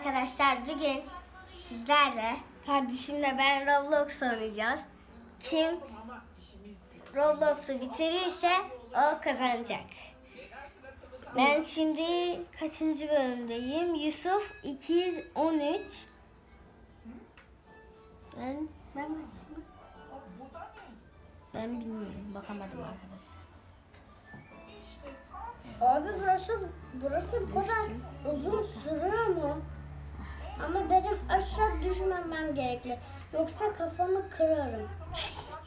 arkadaşlar bugün sizlerle kardeşimle ben Roblox oynayacağız. Kim Roblox'u bitirirse o kazanacak. Ben şimdi kaçıncı bölümdeyim? Yusuf 213. Ben ben kaçım? Ben bilmiyorum. Bakamadım arkadaşlar. Abi burası burası bu kadar uzun sürüyor mu? Ama benim aşağı düşmemem gerekli. Yoksa kafamı kırarım.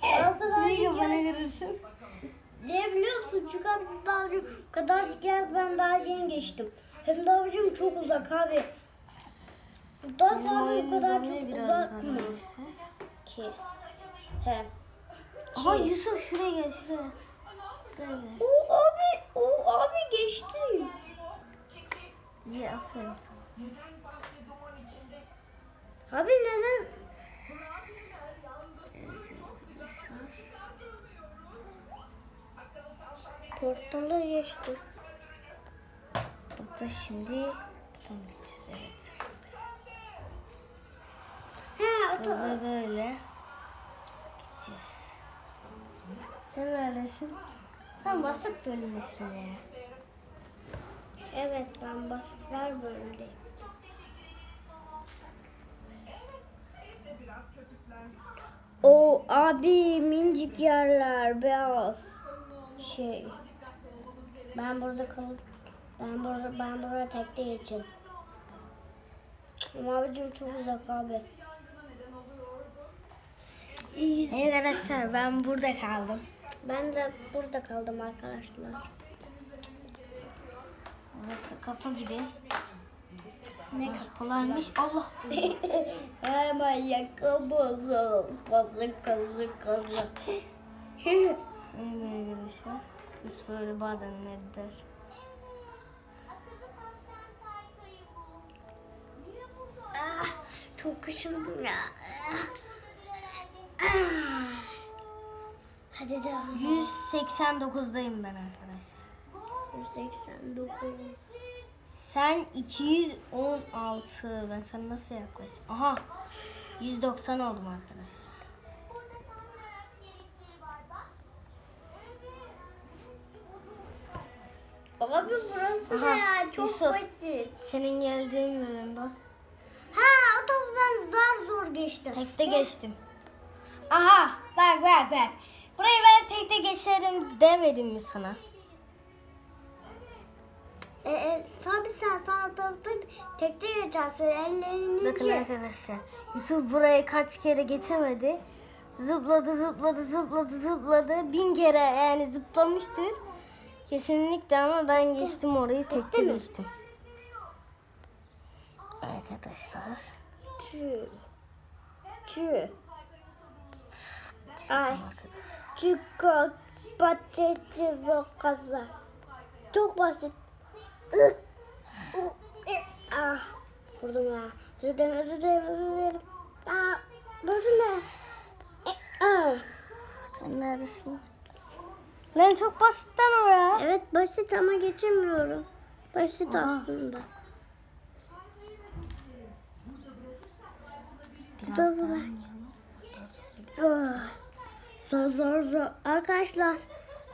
o kadar Niye yer, görürsün? ne biliyor musun? Çünkü abi daha önce o kadarcık yer ben daha yeni geçtim. Hem de avucum çok uzak abi. Daha fazla bu kadar çok uzak mı ki? He. Aha Yusuf şuraya gel şuraya. Buraya gel. O abi, o abi geçtim. İyi aferin sana. Abi neden? Portala geçtim. Burada şimdi buradan gideceğiz. Evet. He, o da- böyle gideceğiz. Sen neredesin? Sen basit bölümdesin ya. Evet ben basitler bölümdeyim. O abi mincik yerler beyaz şey. Ben burada kalıp ben burada ben burada tekte geçeceğim. Ama abicim çok uzak abi. Evet arkadaşlar ben burada kaldım. Ben de burada kaldım arkadaşlar. Burası kapı gibi. Ne kolaymış. Allah. Hemen yakamazım. Kazık kazık kazık. Evet arkadaşlar. Biz böyle bazen gider. ah, çok kaşındım ya. Ah. Hadi devam. 189'dayım ben arkadaşlar. 189. Sen 216. Ben sana nasıl yaklaşacağım? Aha. 190 oldum arkadaşlar. Abi burası Aha, ya? Çok Yusuf. basit. Senin geldiğin bölüm bak. Ha o tarafı ben zar zor geçtim. Tekte geçtim. Aha bak bak bak. Burayı ben tekte geçerim demedim mi sana? E, e, tabii sen sağ tarafta tekte geçersin. Ellerini Bakın arkadaşlar. Yusuf burayı kaç kere geçemedi. Zıpladı zıpladı zıpladı zıpladı. Bin kere yani zıplamıştır. Kesinlikle ama ben geçtim orayı tekte mi? geçtim. Arkadaşlar. Çü. Çü. Ay. Arkadaşlar. Çıkar patates o kaza. Çok basit. Ah. Vurdum ya. Özür dilerim, özür dilerim, özür dilerim. Ah. Burası ne? Ah. Sen neredesin? Lan çok basitten o ya. Evet basit ama geçemiyorum. Basit aslında. Biraz Dur. Zor zor zor. Arkadaşlar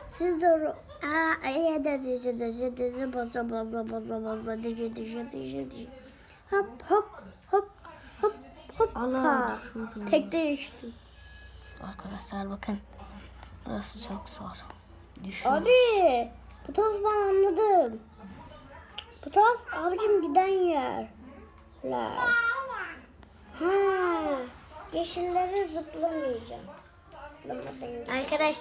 siz de Aa, iyi de dizi dizi dizi baza baza baza baza dizi dizi dizi dizi. Hop hop hop hop hop. Allah. Tek değiştim. Arkadaşlar bakın. Burası çok zor. Düşün. Abi bu taraf ben anladım. Bu taraf abicim giden yerler. Ha. Yeşillere zıplamayacağım. Arkadaşlar